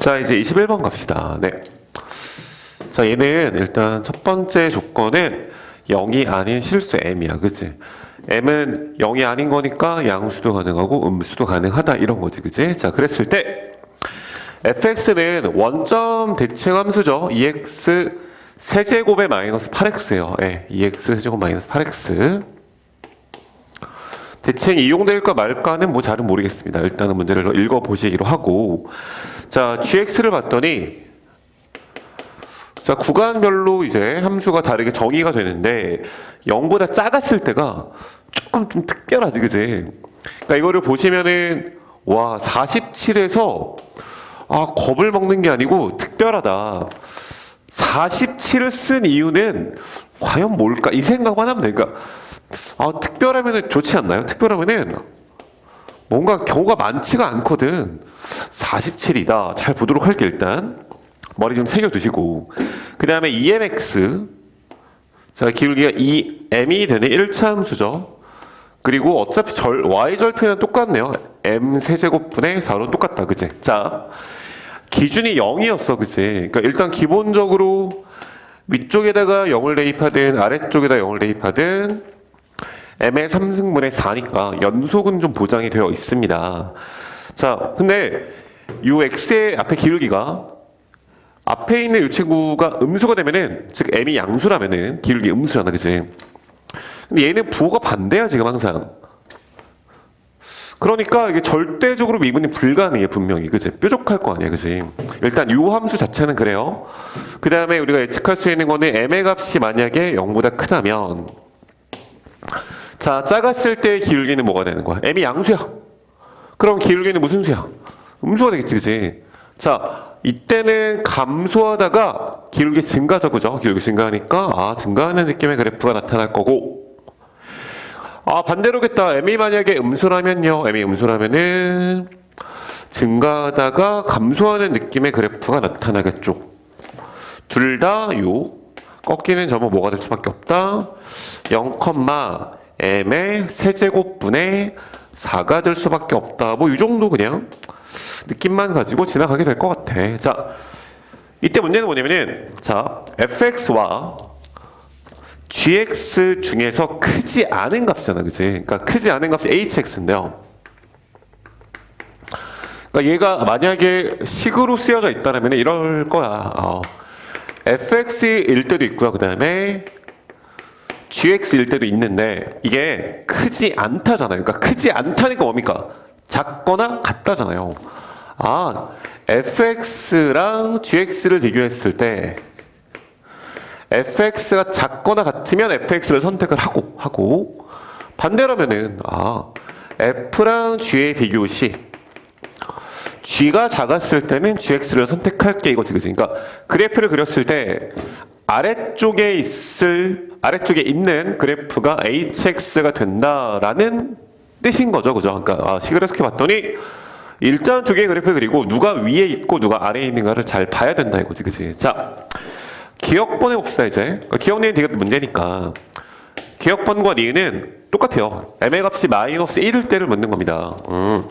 자, 이제 21번 갑시다. 네. 자, 얘는 일단 첫 번째 조건은 0이 아닌 실수 m이야. 그치? m은 0이 아닌 거니까 양수도 가능하고 음수도 가능하다. 이런 거지. 그치? 자, 그랬을 때 fx는 원점 대칭 함수죠. 2x 세제곱에 마이너스 8x예요. 예, 2x 세제곱 마이너스 8x. 대칭이 이용될까 말까는 뭐 잘은 모르겠습니다. 일단은 문제를 읽어보시기로 하고 자 gx를 봤더니 자 구간별로 이제 함수가 다르게 정의가 되는데 0보다 작았을 때가 조금 좀 특별하지 그지? 그러니까 이거를 보시면은 와 47에서 아 겁을 먹는 게 아니고 특별하다 47을 쓴 이유는 과연 뭘까 이 생각만 하면 돼 그러니까 아, 특별하면은 좋지 않나요? 특별하면은 뭔가 경우가 많지가 않거든. 47이다. 잘 보도록 할게 일단. 머리 좀 새겨 두시고. 그 다음에 EMX. 자, 기울기가 2m이 되는 1차 함수죠. 그리고 어차피 절, y절편은 똑같네요. m 세제곱분의 4로 똑같다. 그지? 자, 기준이 0이었어. 그지? 그러니까 일단 기본적으로 위쪽에다가 0을 대입하든 아래쪽에다 0을 대입하든 m의 3승분의 4니까 연속은 좀 보장이 되어 있습니다. 자, 근데 요 x의 앞에 기울기가 앞에 있는 이 친구가 음수가 되면은 즉 m이 양수라면은 기울기 음수잖아, 그지? 근데 얘는 부호가 반대야 지금 항상. 그러니까 이게 절대적으로 미분이 불가능해 분명히 그지 뾰족할 거 아니야 그지 일단 요 함수 자체는 그래요 그 다음에 우리가 예측할 수 있는 거는 m의 값이 만약에 0보다 크다면 자, 작았을 때 기울기는 뭐가 되는 거야? m이 양수야. 그럼 기울기는 무슨 수야? 음수가 되겠지, 그지? 자, 이때는 감소하다가 기울기 증가죠, 그죠? 기울기 증가하니까, 아, 증가하는 느낌의 그래프가 나타날 거고, 아, 반대로겠다. m이 만약에 음수라면요. m이 음수라면은, 증가하다가 감소하는 느낌의 그래프가 나타나겠죠. 둘 다 요, 꺾이는 점은 뭐가 될 수밖에 없다. 0, m의 세제곱분의 4가 될 수밖에 없다. 뭐 이 정도 그냥 느낌만 가지고 지나가게 될 것 같아. 자, 이때 문제는 뭐냐면은 자, fx와 gx 중에서 크지 않은 값이잖아, 그지? 그러니까 크지 않은 값이 hx인데요. 그러니까 얘가 만약에 식으로 쓰여져 있다면 이럴 거야. 어. fx일 때도 있고요. 그 다음에 gx일 때도 있는데 이게 크지 않다잖아요. 그러니까 크지 않다니까 뭡니까? 작거나 같다잖아요. 아, fx랑 gx를 비교했을 때 fx가 작거나 같으면 fx를 선택을 하고 하고 반대라면은 아, f랑 g의 비교 시 g가 작았을 때는 gx를 선택할게 이거지 그지? 그러니까 그래프를 그렸을 때 아래쪽에 있을 아래쪽에 있는 그래프가 hx가 된다라는 뜻인 거죠, 그죠? 그러니까 아, 식을 해석해 봤더니 일단 두 개의 그래프 그리고 누가 위에 있고 누가 아래에 있는가를 잘 봐야 된다 이거지, 그지? 자, 기억번 해봅시다 이제. 그러니까 기억 내는 되게 문제니까 기억번과 니은 똑같아요. m의 값이 마이너스 1일 때를 묻는 겁니다. 음.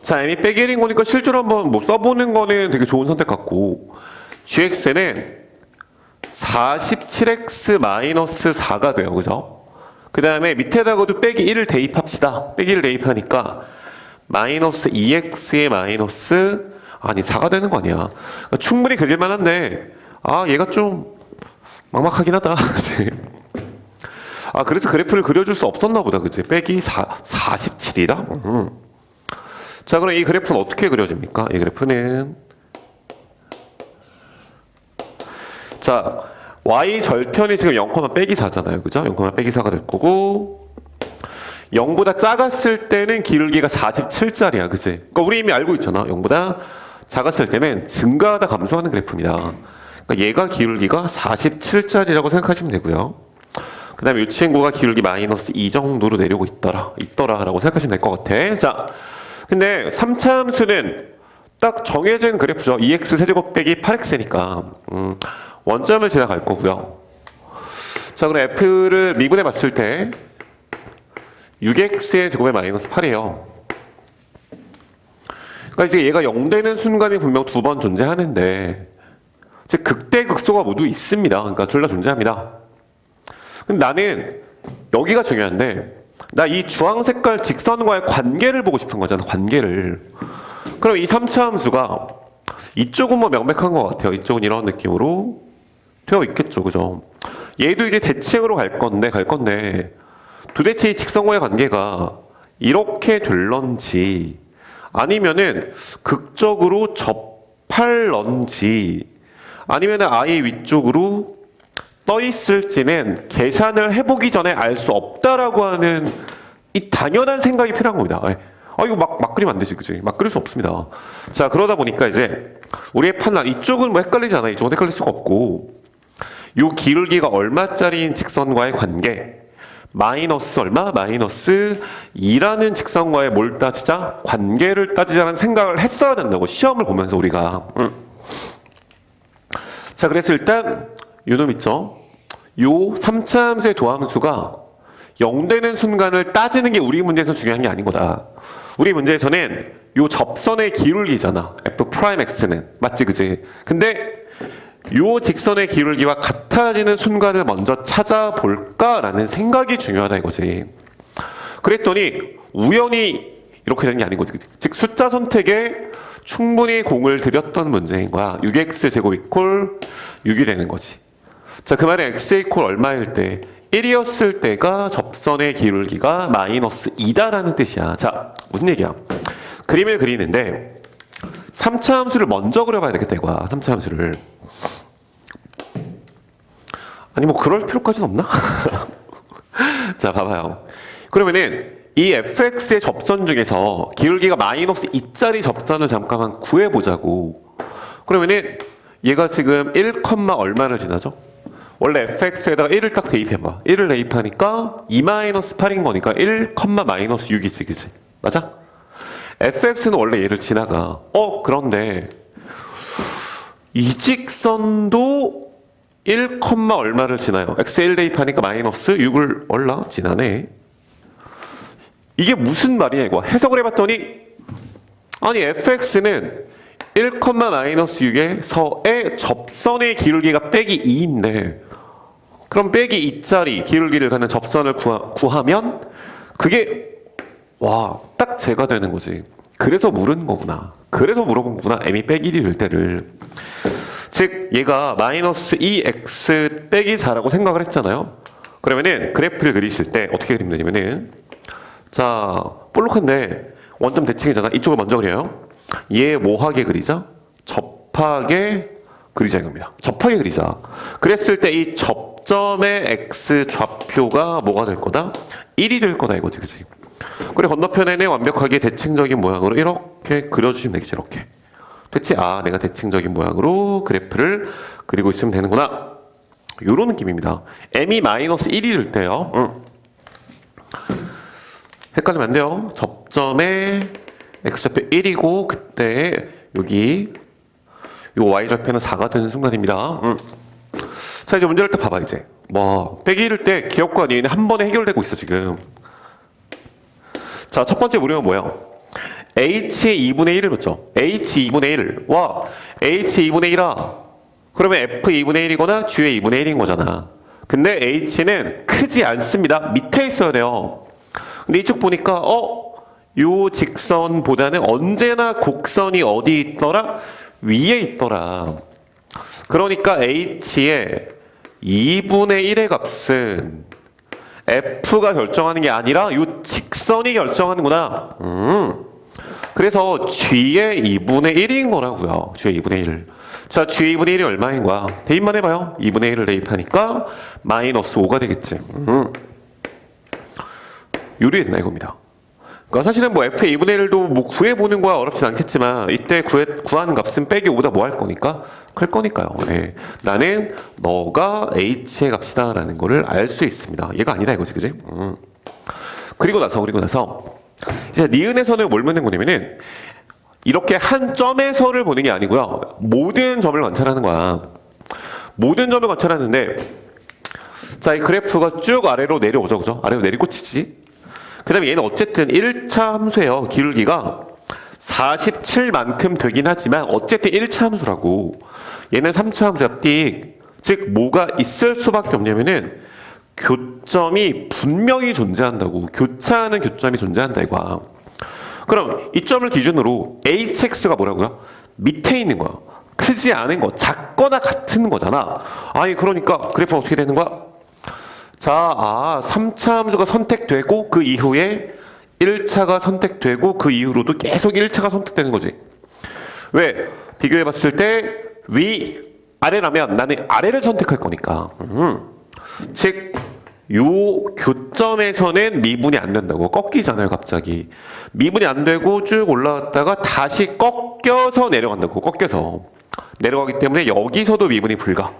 자, m이 빼기 1인 거니까 실제로 한번 뭐 써보는 거는 되게 좋은 선택 같고 gx는 47x-4가 돼요. 그죠? 그 다음에 밑에다가도 빼기 1을 대입합시다. 빼기 1을 대입하니까 마이너스 2x의 마이너스 아니 4가 되는 거 아니야. 그러니까 충분히 그릴만 한데 아 얘가 좀 막막하긴 하다. 아 그래서 그래프를 그려줄 수 없었나 보다. 그치? 빼기 4, 47이다? 음. 자 그럼 이 그래프는 어떻게 그려집니까? 이 그래프는 자, y 절편이 지금 0, 빼기 4잖아요. 그죠? 0, 빼기 4가 될 거고 0보다 작았을 때는 기울기가 47짜리야. 그지? 그러니까 우리 이미 알고 있잖아. 0보다 작았을 때는 증가하다 감소하는 그래프입니다. 그러니까 얘가 기울기가 47짜리라고 생각하시면 되고요. 그 다음에 이 친구가 기울기 마이너스 2 정도로 내려오고 있더라, 있더라 라고 생각하시면 될 것 같아. 자, 근데 3차 함수는 딱 정해진 그래프죠. 2x 세제곱 빼기 8x니까. 음, 원점을 지나갈 거고요. 자, 그럼 f를 미분해 봤을 때 6x의 제곱에 마이너스 8이에요. 그러니까 이제 얘가 0 되는 순간이 분명 두 번 존재하는데 즉 극대 극소가 모두 있습니다. 그러니까 둘 다 존재합니다. 근데 나는 여기가 중요한데 나 이 주황 색깔 직선과의 관계를 보고 싶은 거잖아. 관계를. 그럼 이 3차 함수가 이쪽은 뭐 명백한 것 같아요. 이쪽은 이런 느낌으로 되어 있겠죠. 그죠? 얘도 이제 대칭으로 갈 건데 갈 건데 도대체 이 직선과의 관계가 이렇게 될런지 아니면은 극적으로 접할런지 아니면은 아예 위쪽으로 떠 있을지는 계산을 해보기 전에 알 수 없다라고 하는 이 당연한 생각이 필요한 겁니다. 예. 아 이거 막, 막 그리면 안 되지, 그지? 막 그릴 수 없습니다. 자 그러다 보니까 이제 우리의 판단 이쪽은 뭐 헷갈리지 않아, 이쪽은 헷갈릴 수가 없고 요 기울기가 얼마짜리인 직선과의 관계 마이너스 얼마? 마이너스 2라는 직선과의 뭘 따지자? 관계를 따지자는 생각을 했어야 된다고 시험을 보면서 우리가 음. 자 그래서 일단 요놈 있죠? 요 3차 함수의 도함수가 0되는 순간을 따지는 게 우리 문제에서 중요한 게 아닌 거다 우리 문제에서는 요 접선의 기울기잖아 f 프라임 x는 맞지 그지? 근데 요 직선의 기울기와 같아지는 순간을 먼저 찾아볼까라는 생각이 중요하다 이거지. 그랬더니 우연히 이렇게 되는 게 아닌 거지. 즉 숫자 선택에 충분히 공을 들였던 문제인 거야. 6x 제곱 이퀄 6이 되는 거지. 자, 그 말은 x 이퀄 얼마일 때 1이었을 때가 접선의 기울기가 마이너스 2다라는 뜻이야. 자, 무슨 얘기야? 그림을 그리는데 3차 함수를 먼저 그려봐야 되겠다 이거야. 3차 함수를. 아니 뭐 그럴 필요까지는 없나? 자 봐봐요. 그러면은 이 fx의 접선 중에서 기울기가 마이너스 2짜리 접선을 잠깐만 구해보자고. 그러면은 얘가 지금 1, 얼마를 지나죠? 원래 fx에다가 1을 딱 대입해봐. 1을 대입하니까 2 마이너스 8인 거니까 1, 마이너스 6이지, 그지? 맞아? fx는 원래 얘를 지나가. 어, 그런데 이 직선도 1, 얼마를 지나요? x 1 대입하니까 마이너스 6을 얼라 지나네. 이게 무슨 말이냐 이거 해석을 해봤더니 아니 fx는 1, 마이너스 6에서의 접선의 기울기가 빼기 2인데 그럼 빼기 2짜리 기울기를 갖는 접선을 구하, 면 그게 와 딱 제가 되는 거지. 그래서 물은 거구나. 그래서 물어본 거구나. m이 빼기 1이 될 때를. 즉 얘가 마이너스 2x 빼기 4라고 생각을 했잖아요. 그러면은 그래프를 그리실 때 어떻게 그리면 되냐면은 자 볼록한데 원점 대칭이잖아. 이쪽을 먼저 그려요. 얘 뭐하게 그리자? 접하게 그리자 이겁니다. 접하게 그리자. 그랬을 때 이 접점의 x 좌표가 뭐가 될 거다? 1이 될 거다 이거지, 그지? 그래 건너편에는 완벽하게 대칭적인 모양으로 이렇게 그려주시면 되겠지, 이렇게. 됐지? 아, 내가 대칭적인 모양으로 그래프를 그리고 있으면 되는구나. 요런 느낌입니다. m이 마이너스 1이 될 때요. 응. 헷갈리면 안 돼요. 접점에 x좌표 1이고 그때 여기 요 y좌표는 4가 되는 순간입니다. 응. 자 이제 문제를 때 봐봐 이제 뭐 빼기 1일 때 기억과 니은이 한 번에 해결되고 있어 지금. 자 첫 번째 무리는 뭐예요? h의 2분의 1을 묻죠. h 2분의 1. 와, h 2분의 1아. 그러면 f 2분의 1이거나 g의 2분의 1인 거잖아. 근데 h는 크지 않습니다. 밑에 있어야 돼요. 근데 이쪽 보니까 어? 요 직선보다는 언제나 곡선이 어디 있더라? 위에 있더라. 그러니까 h의 2분의 1의 값은 f가 결정하는 게 아니라 요 직선이 결정하는구나. 음. 그래서 G의 2분의 1인 거라고요. G의 2분의 1. 자, G의 2분의 1이 얼마인 거야? 대입만 해봐요. 2분의 1을 대입하니까 마이너스 5가 되겠지. 음. 유리했나 이겁니다. 그러니까 사실은 뭐 F의 2분의 1도 뭐 구해보는 거야 어렵진 않겠지만 이때 구해, 구하는 값은 빼기 5다 뭐 할 거니까 클 거니까요. 네. 나는 너가 H의 값이다 라는 거를 알 수 있습니다. 얘가 아니다 이거지, 그지? 음. 그리고 나서 그리고 나서 이제 니은에서는 뭘 묻는 거냐면은 이렇게 한 점에서를 보는 게 아니고요. 모든 점을 관찰하는 거야. 모든 점을 관찰하는데 자, 이 그래프가 쭉 아래로 내려오죠. 그죠? 아래로 내리꽂히지. 그 다음에 얘는 어쨌든 1차 함수예요. 기울기가 47만큼 되긴 하지만 어쨌든 1차 함수라고 얘는 3차 함수야 띡. 즉 뭐가 있을 수밖에 없냐면은 교점이 분명히 존재한다고 교차하는 교점이 존재한다 이거야. 그럼 이 점을 기준으로 hx가 뭐라고요? 밑에 있는 거야. 크지 않은 거, 작거나 같은 거잖아. 아니 그러니까 그래프 어떻게 되는 거야? 자, 아, 3차 함수가 선택되고 그 이후에 1차가 선택되고 그 이후로도 계속 1차가 선택되는 거지. 왜? 비교해 봤을 때 위, 아래라면 나는 아래를 선택할 거니까. 음. 즉, 요 교점에서는 미분이 안 된다고. 꺾이잖아요, 갑자기. 미분이 안 되고 쭉 올라왔다가 다시 꺾여서 내려간다고. 꺾여서. 내려가기 때문에 여기서도 미분이 불가.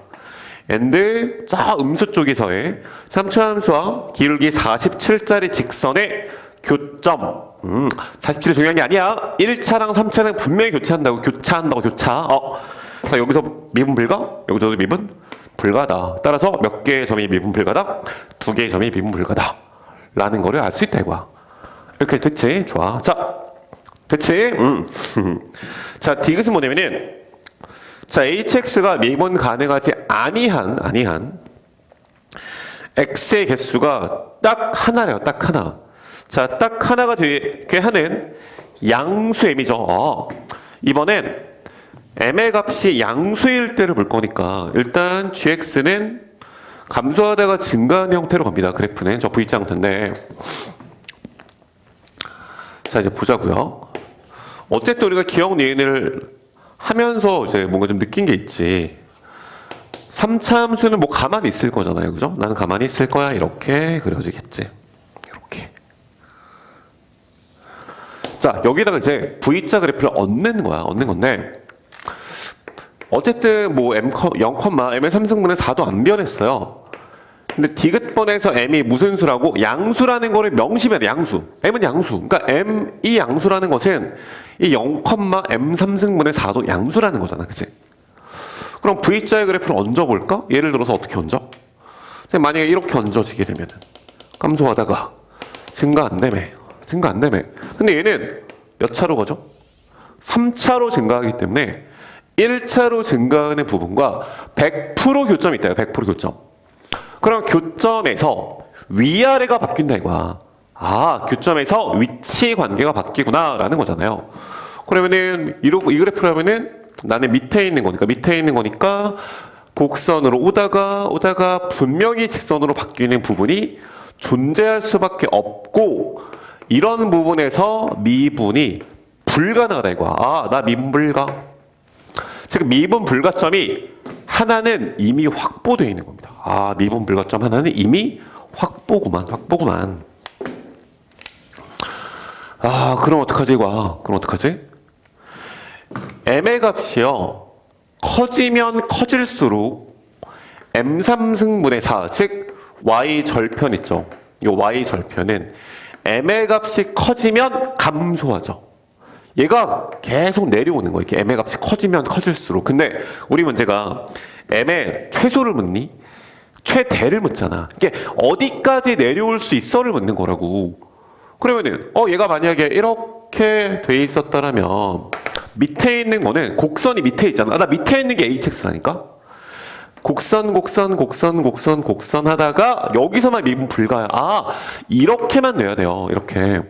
엔드 저 음수 쪽에서의 3차 함수와 기울기 47짜리 직선의 교점. 음, 47이 중요한 게 아니야. 1차랑 3차는 분명히 교차한다고. 교차한다고, 교차. 어. 자, 여기서 미분 불가? 여기서도 미분 불가다. 따라서 몇 개의 점이 미분 불가다? 두 개의 점이 미분 불가다. 라는 거를 알 수 있다, 이거야. 이렇게 됐지? 좋아. 자, 됐지? 음. 자, 디귿은 뭐냐면은 자, hx가 미분 가능하지 아니한 아니한 x의 개수가 딱 하나래요. 딱 하나. 자, 딱 하나가 되게 하는 양수 m이죠. 어. 이번엔 m의 값이 양수일 때를 볼 거니까 일단 gx는 감소하다가 증가하는 형태로 갑니다. 그래프는 저 V자 형태인데 자 이제 보자고요. 어쨌든 우리가 기억 니은을 하면서 이제 뭔가 좀 느낀 게 있지. 3차 함수는 뭐 가만히 있을 거잖아요. 그죠? 나는 가만히 있을 거야. 이렇게 그려지겠지. 이렇게. 자, 여기다가 이제 V자 그래프를 얻는 거야. 얻는 건데. 어쨌든 뭐 M, 0, M의 3승분의 4도 안 변했어요. 근데 디귿번에서 M이 무슨 수라고? 양수라는 거를 명심해야 돼, 양수. M은 양수. 그러니까 M, 이 양수라는 것은 이 0, M 3승분의 4도 양수라는 거잖아. 그치? 그럼 V자의 그래프를 얹어볼까? 예를 들어서 어떻게 얹어? 만약에 이렇게 얹어지게 되면은 감소하다가 증가 안 되매. 증가 안 되매. 근데 얘는 몇 차로 가죠? 3차로 증가하기 때문에 1차로 증가하는 부분과 100% 교점이 있다. 100% 교점. 그럼 교점에서 위아래가 바뀐다 이거야. 아, 교점에서 위치 관계가 바뀌구나라는 거잖아요. 그러면은 이러고 이 그래프라면은 나는 밑에 있는 거니까 밑에 있는 거니까 곡선으로 오다가 오다가 분명히 직선으로 바뀌는 부분이 존재할 수밖에 없고 이런 부분에서 미분이 불가능하다 이거야. 아, 나 미분 불가. 지금 미분 불가점이 하나는 이미 확보되어 있는 겁니다. 아, 미분 불가점 하나는 이미 확보구만, 확보구만. 아, 그럼 어떡하지, 이거? 그럼 어떡하지? m의 값이요. 커지면 커질수록 m3승분의 4, 즉 y 절편 있죠. 이 y 절편은 m의 값이 커지면 감소하죠. 얘가 계속 내려오는 거예요. 이렇게 m의 값이 커지면 커질수록. 근데 우리 문제가 m의 최소를 묻니? 최대를 묻잖아. 이게 어디까지 내려올 수 있어를 묻는 거라고. 그러면은 어 얘가 만약에 이렇게 돼 있었다라면 밑에 있는 거는 곡선이 밑에 있잖아. 아, 나 밑에 있는 게 hx라니까. 곡선, 곡선, 곡선, 곡선, 곡선 하다가 여기서만 미분 불가야. 아 이렇게만 내야 돼요. 이렇게.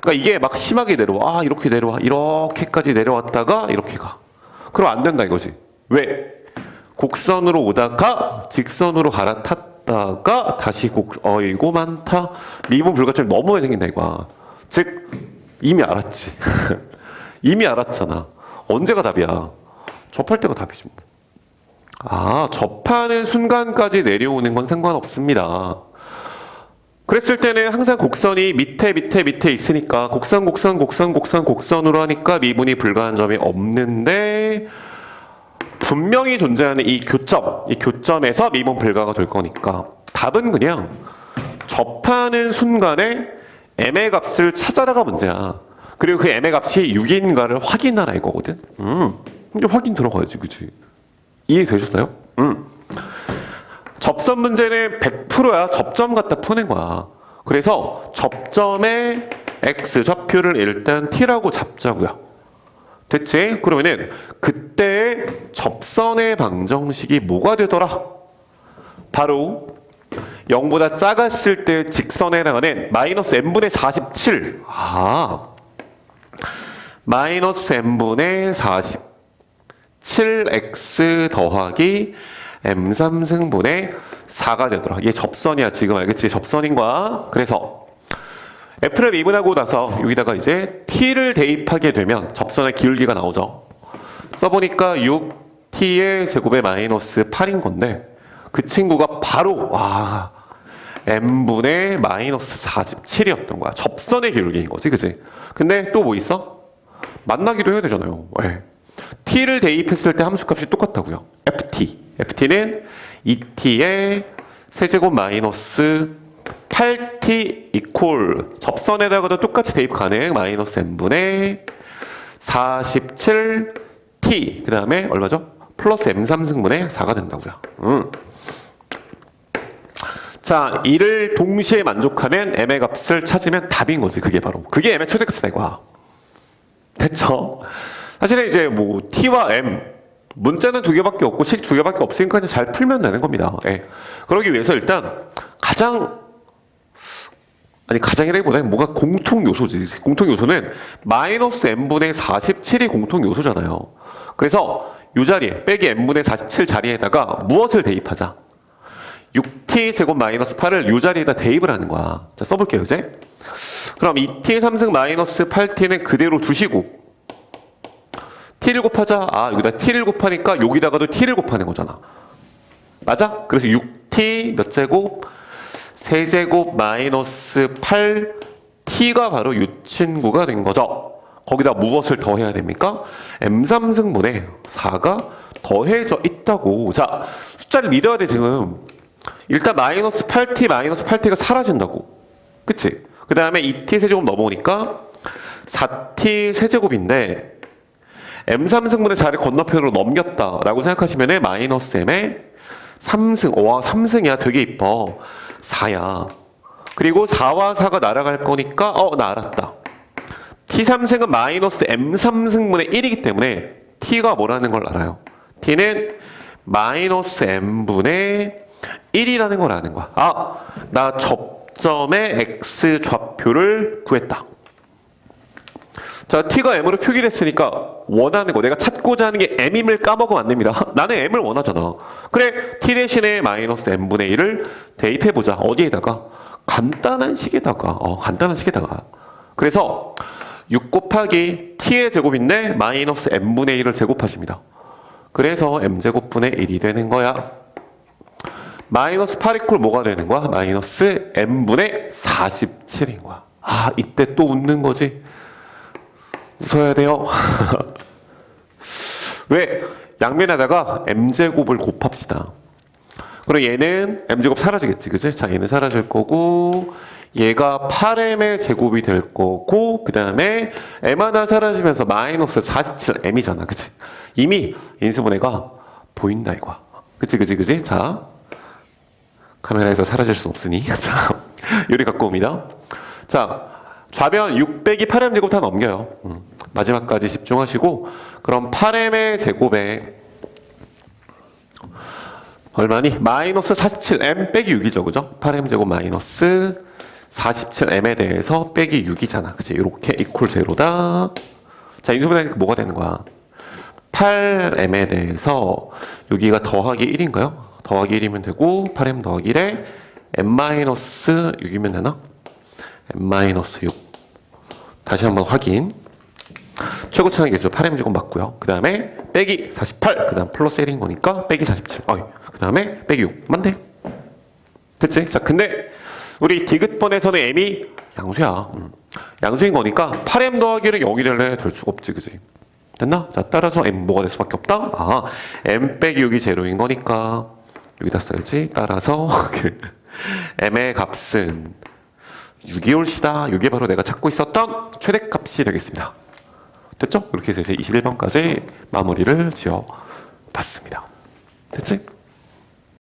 그러니까 이게 막 심하게 내려와. 아 이렇게 내려와. 이렇게까지 내려왔다가 이렇게 가. 그럼 안 된다 이거지. 왜? 곡선으로 오다가 직선으로 갈아탔 다가 다시 곡 어이고 많다. 미분 너무 많이 생긴다 이거야. 즉 이미 알았지. 이미 알았잖아. 언제가 답이야? 접할 때가 답이지 뭐. 아, 접하는 순간까지 내려오는 건 상관없습니다. 그랬을 때는 항상 곡선이 밑에 밑에 밑에 있으니까 곡선 곡선 곡선 곡선 곡선으로 하니까 미분이 불가한 점이 없는데 분명히 존재하는 이 교점, 이 교점에서 미분 불가가 될 거니까 답은 그냥 접하는 순간에 m의 값을 찾아라가 문제야. 그리고 그 m의 값이 6인가를 확인하라 이거거든. 음, 이제 확인 들어가야지, 그치? 이해되셨어요? 음. 접선 문제는 100%야. 접점 갖다 푸는 거야. 그래서 접점의 x 좌표를 일단 t라고 잡자고요. 됐지? 그러면은 그때 접선의 방정식이 뭐가 되더라? 바로 0보다 작았을 때 직선에 해당하는 마이너스 n분의 47. 아. 마이너스 n분의 47x 더하기 m3승분의 4가 되더라. 이게 접선이야. 지금 알겠지? 접선인 거야. 그래서 f를 미분하고 나서 여기다가 이제 t를 대입하게 되면 접선의 기울기가 나오죠. 써보니까 6t의 제곱에 마이너스 8인 건데 그 친구가 바로 와 n분의 마이너스 47이었던 거야. 접선의 기울기인 거지, 그지? 근데 또 뭐 있어? 만나기도 해야 되잖아요. 왜? t를 대입했을 때 함수값이 똑같다고요. ft. ft는 2t의 세제곱 마이너스 8t 이퀄 접선에다가도 똑같이 대입 가능 마이너스 n분의 47t 그 다음에 얼마죠? 플러스 m3승분의 4가 된다고요. 음. 자, 이를 동시에 만족하는 m의 값을 찾으면 답인 거지. 그게 바로. 그게 m의 최대값이다 이거야. 됐죠? 사실은 이제 뭐 t와 m 문자는 두 개밖에 없고 식 두 개밖에 없으니까 잘 풀면 되는 겁니다. 예. 그러기 위해서 일단 가장 아니 가장이라기보다는 뭔가 공통 요소지. 공통 요소는 마이너스 n분의 47이 공통 요소잖아요. 그래서 이 자리에 빼기 n분의 47 자리에다가 무엇을 대입하자? 6t 제곱 마이너스 8을 이 자리에다 대입을 하는 거야. 자 써볼게요 이제. 그럼 2t의 3승 마이너스 8t는 그대로 두시고 t를 곱하자. 아 여기다 t를 곱하니까 여기다가도 t를 곱하는 거잖아. 맞아? 그래서 6t 몇 제곱? 세제곱 마이너스 8t가 바로 이 친구가 된 거죠. 거기다 무엇을 더해야 됩니까? m3승분의 4가 더해져 있다고. 자, 숫자를 믿어야 돼, 지금. 일단 마이너스 8t, 마이너스 8t가 사라진다고. 그치? 그 다음에 2t 세제곱 넘어오니까 4t 세제곱인데 m3승분의 4를 건너편으로 넘겼다라고 생각하시면 마이너스 m의 3승. 와, 3승이야. 되게 이뻐. 4야. 그리고 4와 4가 날아갈 거니까 어, 나 알았다. t3승은 마이너스 m3승분의 1이기 때문에 t가 뭐라는 걸 알아요. t는 마이너스 m분의 1이라는 걸 아는 거야. 아, 나 접점의 x 좌표를 구했다. 자, t가 m으로 표기를 했으니까 원하는 거, 내가 찾고자 하는 게 m임을 까먹으면 안 됩니다. 나는 m을 원하잖아. 그래, t 대신에 마이너스 m분의 1을 대입해보자. 어디에다가? 간단한 식에다가. 어, 간단한 식에다가. 그래서 6 곱하기 t의 제곱인데 마이너스 m분의 1을 제곱하십니다. 그래서 m제곱분의 1이 되는 거야. 마이너스 8 이퀄 뭐가 되는 거야? 마이너스 m분의 47인 거야. 아, 이때 또 웃는 거지. 웃어야 돼요. 왜? 양면에다가 m제곱을 곱합시다. 그럼 얘는 m제곱 사라지겠지, 그지? 자, 얘는 사라질 거고, 얘가 8m의 제곱이 될 거고, 그 다음에 m 하나 사라지면서 마이너스 47m이잖아, 그치? 이미 인수분해가 보인다, 이거야. 그치, 그치, 그치? 자, 카메라에서 사라질 수 없으니. 자, 요리 갖고 옵니다. 자, 좌변 600이 8m제곱 다 넘겨요. 음, 마지막까지 집중하시고, 그럼 8m의 제곱에 얼마니? 마이너스 47m 빼기 6이죠, 그죠? 8m제곱 마이너스 47m에 대해서 빼기 6이잖아. 그치? 이렇게 이퀄 제로다. 자, 인수분해니까 뭐가 되는 거야? 8m에 대해서 여기가 더하기 1인가요? 더하기 1이면 되고 8m 더하기 1에 n-6이면 되나? N-6 다시 한번 확인 최고차항 개수 8m제곱 맞고요 그 다음에 빼기 48 그 다음 플러스 1인 거니까 빼기 47 어이. 그 다음에 빼기 6 맞네 그치? 자 근데 우리 디귿번에서는 m이 양수야 음. 양수인 거니까 8m 더하기를 0이래 될 수가 없지 그지? 됐나? 자 따라서 m 뭐가 될 수밖에 없다? 아 m 빼기 6이 제로인 거니까 여기다 써야지 따라서 m의 값은 6이 올시다. 이게 바로 내가 찾고 있었던 최대값이 되겠습니다. 됐죠? 이렇게 해서 이제 21번까지 마무리를 지어 봤습니다. 됐지?